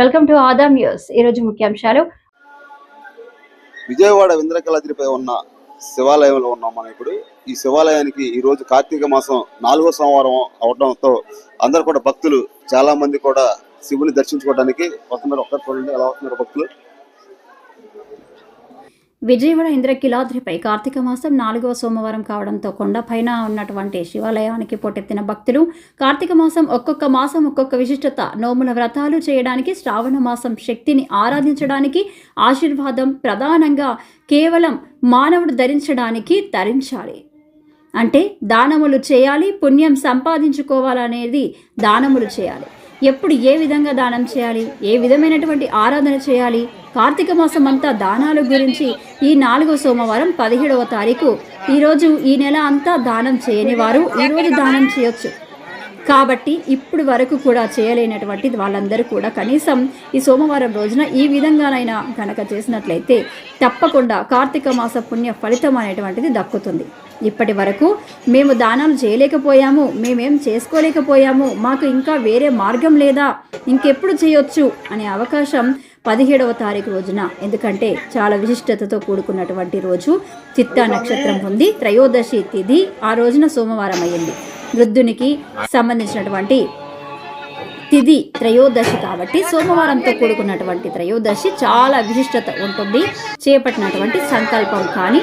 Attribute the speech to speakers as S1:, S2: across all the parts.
S1: Welcome to Adam news. ఈరోజు ముఖ్యాంశాలు.
S2: విజయవాడ వింద్రకలాద్రిపై ఉన్న శివాలయంలో ఉన్నాం మనం ఇప్పుడు. ఈ శివాలయానికి ఈ రోజు కార్తీక మాసం నాలుగో సోమవారం అవడంతో అందరు కూడా భక్తులు చాలా మంది కూడా శివుని దర్శించుకోవడానికి వస్తున్నారు. ఒక్కరు చూడండి ఎలా వస్తున్నారు భక్తులు?
S1: విజయవాడ ఇంద్రకిలాద్రిపై కార్తీక మాసం నాలుగవ సోమవారం కావడంతో కొండపైన ఉన్నటువంటి శివాలయానికి పోటెత్తిన భక్తులు కార్తీక మాసం ఒక్కొక్క మాసం ఒక్కొక్క విశిష్టత నోముల వ్రతాలు చేయడానికి శ్రావణ మాసం శక్తిని ఆరాధించడానికి ఆశీర్వాదం ప్రధానంగా కేవలం మానవుడు ధరించడానికి ధరించాలి. అంటే దానములు చేయాలి పుణ్యం సంపాదించుకోవాలనేది దానములు చేయాలి. ఎప్పుడు ఏ విధంగా దానం చేయాలి? ఏ విధమైనటువంటి ఆరాధన చేయాలి? కార్తీక మాసం అంతా దానాల గురించి ఈ నాలుగో సోమవారం పదిహేడవ తారీఖు ఈరోజు ఈ నెల అంతా దానం చేయని వారు ఈరోజు దానం చేయొచ్చు. కాబట్టి ఇప్పుడు వరకు కూడా చేయలేనటువంటి వాళ్ళందరూ కూడా. కనీసం ఈ సోమవారం రోజున ఈ విధంగానైనా కనుక చేసినట్లయితే తప్పకుండా కార్తీక మాస పుణ్య ఫలితం అనేటువంటిది దక్కుతుంది. ఇప్పటి వరకు మేము దానాలు చేయలేకపోయాము మేమేం చేసుకోలేకపోయాము మాకు ఇంకా వేరే మార్గం లేదా ఇంకెప్పుడు చేయొచ్చు అనే అవకాశం పదిహేడవ తారీఖు రోజున. ఎందుకంటే చాలా విశిష్టతతో కూడుకున్నటువంటి రోజు. చిత్తా నక్షత్రం ఉంది త్రయోదశి తిథి ఆ రోజున సోమవారం అయ్యింది. వృద్ధునికి సంబంధించినటువంటి తిది త్రయోదశి కాబట్టి సోమవారంతో కూడుకున్నటువంటి త్రయోదశి చాలా విశిష్టత ఉంటుంది. చేపట్టినటువంటి సంకల్పం కానీ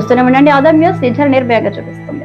S1: చూస్తూనే ఉండండి. ఆదాం న్యూస్. నిజాలు నిర్భయంగా చూపిస్తుంది.